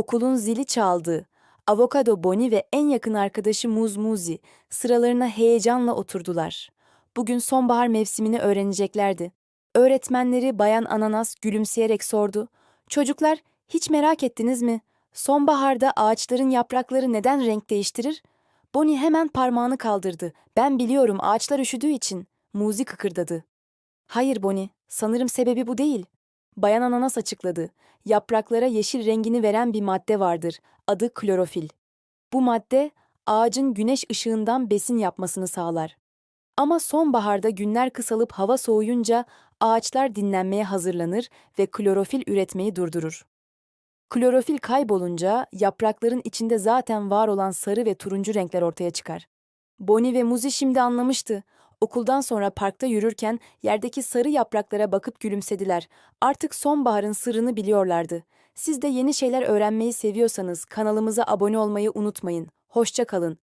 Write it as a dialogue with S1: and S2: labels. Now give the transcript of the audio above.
S1: Okulun zili çaldı. Avokado Bonnie ve en yakın arkadaşı Muz Muzi sıralarına heyecanla oturdular. Bugün sonbahar mevsimini öğreneceklerdi. Öğretmenleri Bayan Ananas gülümseyerek sordu. Çocuklar, hiç merak ettiniz mi? Sonbaharda ağaçların yaprakları neden renk değiştirir? Bonnie hemen parmağını kaldırdı. Ben biliyorum ağaçlar üşüdüğü için. Muzi kıkırdadı. Hayır Bonnie, sanırım sebebi bu değil. Bayan Ananas açıkladı. Yapraklara yeşil rengini veren bir madde vardır. Adı klorofil. Bu madde ağacın güneş ışığından besin yapmasını sağlar. Ama sonbaharda günler kısalıp hava soğuyunca ağaçlar dinlenmeye hazırlanır ve klorofil üretmeyi durdurur. Klorofil kaybolunca yaprakların içinde zaten var olan sarı ve turuncu renkler ortaya çıkar. Bonnie ve Muzi şimdi anlamıştı. Okuldan sonra parkta yürürken yerdeki sarı yapraklara bakıp gülümsediler. Artık sonbaharın sırrını biliyorlardı. Siz de yeni şeyler öğrenmeyi seviyorsanız kanalımıza abone olmayı unutmayın. Hoşça kalın.